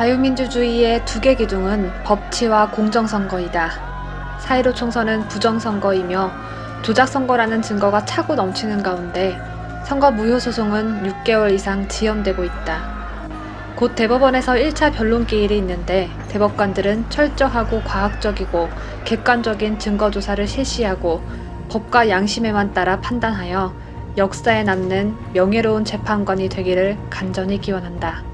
자유민주주의의 두 개 기둥은 법치와 공정선거이다. 사이로 총선은 부정선거이며 조작선거라는 증거가 차고 넘치는 가운데 선거 무효 소송은 6개월 이상 지연되고 있다. 곧 대법원에서 1차 변론 기일이 있는데 대법관들은 철저하고 과학적이고 객관적인 증거조사를 실시하고 법과 양심에만 따라 판단하여 역사에 남는 명예로운 재판관이 되기를 간절히 기원한다.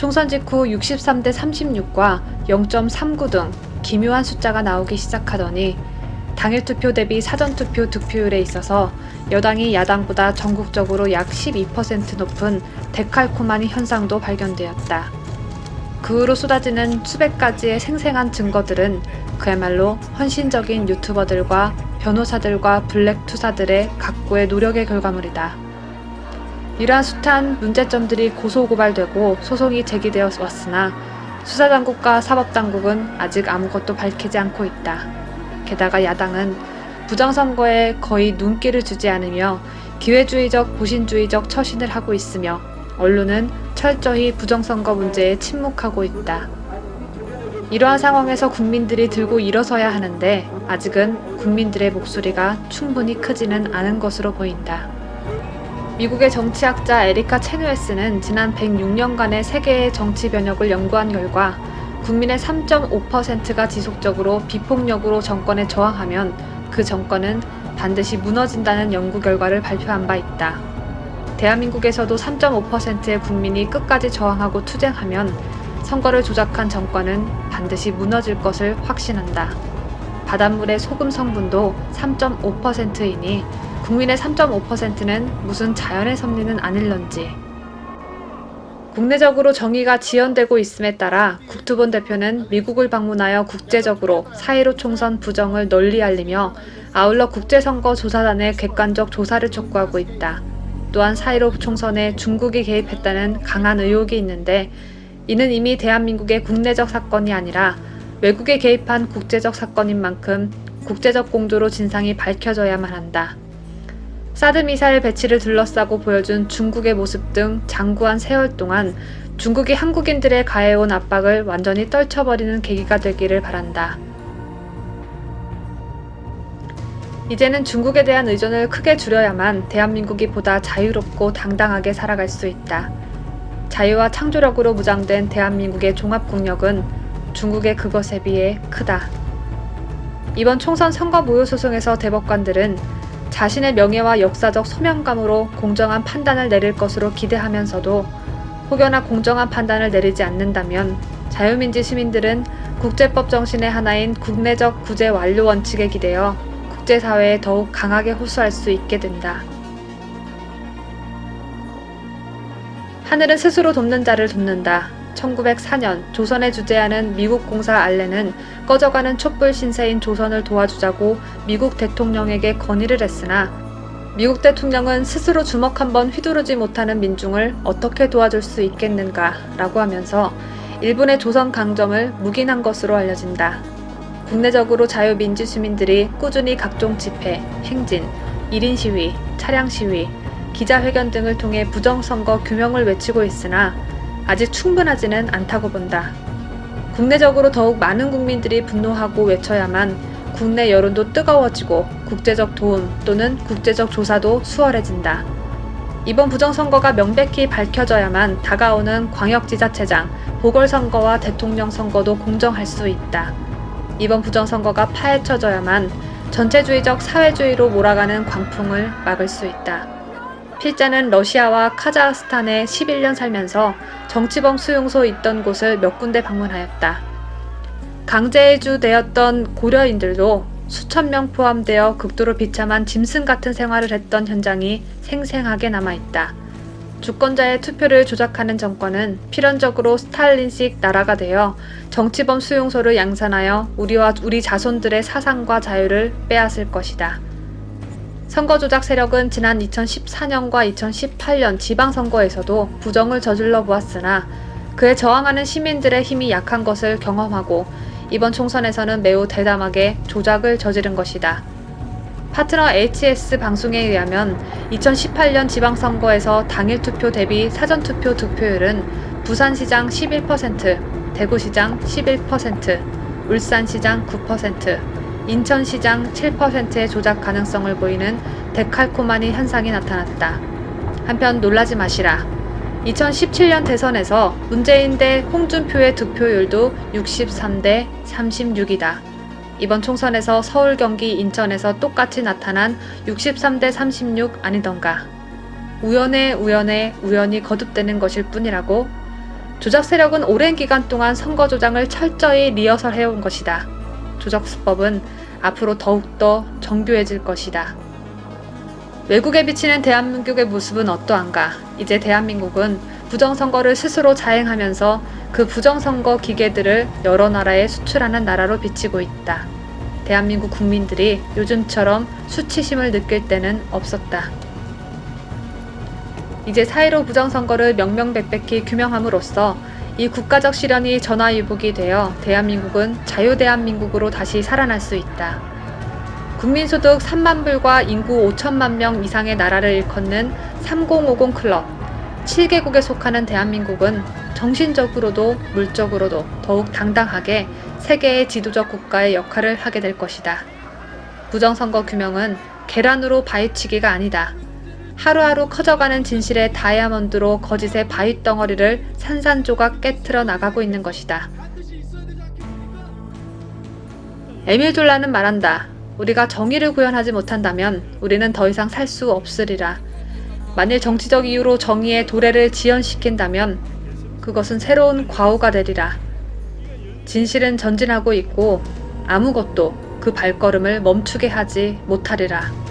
총선 직후 63대 36과 0.39 등 기묘한 숫자가 나오기 시작하더니 당일 투표 대비 사전 투표 득표율에 있어서 여당이 야당보다 전국적으로 약 12% 높은 데칼코마니 현상도 발견되었다. 그 후로 쏟아지는 수백 가지의 생생한 증거들은 그야말로 헌신적인 유튜버들과 변호사들과 블랙 투사들의 각고의 노력의 결과물이다. 이러한 숱한 문제점들이 고소고발되고 소송이 제기되어 왔으나 수사당국과 사법당국은 아직 아무것도 밝히지 않고 있다. 게다가 야당은 부정선거에 거의 눈길을 주지 않으며 기회주의적 보신주의적 처신을 하고 있으며 언론은 철저히 부정선거 문제에 침묵하고 있다. 이러한 상황에서 국민들이 들고 일어서야 하는데 아직은 국민들의 목소리가 충분히 크지는 않은 것으로 보인다. 미국의 정치학자 에리카 체누에스는 지난 106년간의 세계의 정치 변혁을 연구한 결과 국민의 3.5%가 지속적으로 비폭력으로 정권에 저항하면 그 정권은 반드시 무너진다는 연구 결과를 발표한 바 있다. 대한민국에서도 3.5%의 국민이 끝까지 저항하고 투쟁하면 선거를 조작한 정권은 반드시 무너질 것을 확신한다. 바닷물의 소금 성분도 3.5%이니 국민의 3.5%는 무슨 자연의 섭리는 아닐런지. 국내적으로 정의가 지연되고 있음에 따라 국토본 대표는 미국을 방문하여 국제적으로 4.15 총선 부정을 널리 알리며 아울러 국제선거 조사단의 객관적 조사를 촉구하고 있다. 또한 4.15 총선에 중국이 개입했다는 강한 의혹이 있는데 이는 이미 대한민국의 국내적 사건이 아니라 외국에 개입한 국제적 사건인 만큼 국제적 공조로 진상이 밝혀져야만 한다. 사드 미사일 배치를 둘러싸고 보여준 중국의 모습 등 장구한 세월 동안 중국이 한국인들의 가해온 압박을 완전히 떨쳐버리는 계기가 되기를 바란다. 이제는 중국에 대한 의존을 크게 줄여야만 대한민국이 보다 자유롭고 당당하게 살아갈 수 있다. 자유와 창조력으로 무장된 대한민국의 종합국력은 중국의 그것에 비해 크다. 이번 총선 선거 무효 소송에서 대법관들은 자신의 명예와 역사적 소명감으로 공정한 판단을 내릴 것으로 기대하면서도 혹여나 공정한 판단을 내리지 않는다면 자유민주 시민들은 국제법 정신의 하나인 국내적 구제 완료 원칙에 기대어 국제사회에 더욱 강하게 호소할 수 있게 된다. 하늘은 스스로 돕는 자를 돕는다. 1904년 조선에 주재하는 미국 공사 알렌은 꺼져가는 촛불 신세인 조선을 도와주자고 미국 대통령에게 건의를 했으나 미국 대통령은 스스로 주먹 한번 휘두르지 못하는 민중을 어떻게 도와줄 수 있겠는가 라고 하면서 일본의 조선 강점을 묵인한 것으로 알려진다. 국내적으로 자유민주 시민들이 꾸준히 각종 집회, 행진, 1인 시위, 차량 시위, 기자회견 등을 통해 부정선거 규명을 외치고 있으나 아직 충분하지는 않다고 본다. 국내적으로 더욱 많은 국민들이 분노하고 외쳐야만 국내 여론도 뜨거워지고 국제적 도움 또는 국제적 조사도 수월해진다. 이번 부정선거가 명백히 밝혀져야만 다가오는 광역지자체장, 보궐선거와 대통령 선거도 공정할 수 있다. 이번 부정선거가 파헤쳐져야만 전체주의적 사회주의로 몰아가는 광풍을 막을 수 있다. 필자는 러시아와 카자흐스탄에 11년 살면서 정치범 수용소 있던 곳을 몇 군데 방문하였다. 강제해주 되었던 고려인들도 수천 명 포함되어 극도로 비참한 짐승 같은 생활을 했던 현장이 생생하게 남아있다. 주권자의 투표를 조작하는 정권은 필연적으로 스탈린식 나라가 되어 정치범 수용소를 양산하여 우리와 우리 자손들의 사상과 자유를 빼앗을 것이다. 선거 조작 세력은 지난 2014년과 2018년 지방선거에서도 부정을 저질러 보았으나 그에 저항하는 시민들의 힘이 약한 것을 경험하고 이번 총선에서는 매우 대담하게 조작을 저지른 것이다. 파트너 HS 방송에 의하면 2018년 지방선거에서 당일 투표 대비 사전 투표 득표율은 부산시장 11%, 대구시장 11%, 울산시장 9%, 인천시장 7%의 조작 가능성을 보이는 데칼코마니 현상이 나타났다. 한편 놀라지 마시라. 2017년 대선에서 문재인 대 홍준표의 득표율도 63대 36이다. 이번 총선에서 서울, 경기, 인천에서 똑같이 나타난 63대 36 아니던가. 우연에 우연에 우연히 거듭되는 것일 뿐이라고. 조작 세력은 오랜 기간 동안 선거 조장을 철저히 리허설해온 것이다. 조작 수법은 앞으로 더욱더 정교해질 것이다. 외국에 비치는 대한민국의 모습은 어떠한가? 이제 대한민국은 부정선거를 스스로 자행하면서 그 부정선거 기계들을 여러 나라에 수출하는 나라로 비치고 있다. 대한민국 국민들이 요즘처럼 수치심을 느낄 때는 없었다. 이제 사이로 부정선거를 명명백백히 규명함으로써 이 국가적 실현이 전화위복이 되어 대한민국은 자유대한민국으로 다시 살아날 수 있다. 국민소득 3만 불과 인구 5천만 명 이상의 나라를 일컫는 3050 클럽 7개국에 속하는 대한민국은 정신적으로도 물적으로도 더욱 당당하게 세계의 지도적 국가의 역할을 하게 될 것이다. 부정선거 규명은 계란으로 바위치기가 아니다. 하루하루 커져가는 진실의 다이아몬드로 거짓의 바위 덩어리를 산산조각 깨트려 나가고 있는 것이다. 에밀 졸라는 말한다. 우리가 정의를 구현하지 못한다면 우리는 더 이상 살 수 없으리라. 만일 정치적 이유로 정의의 도래를 지연시킨다면 그것은 새로운 과오가 되리라. 진실은 전진하고 있고 아무것도 그 발걸음을 멈추게 하지 못하리라.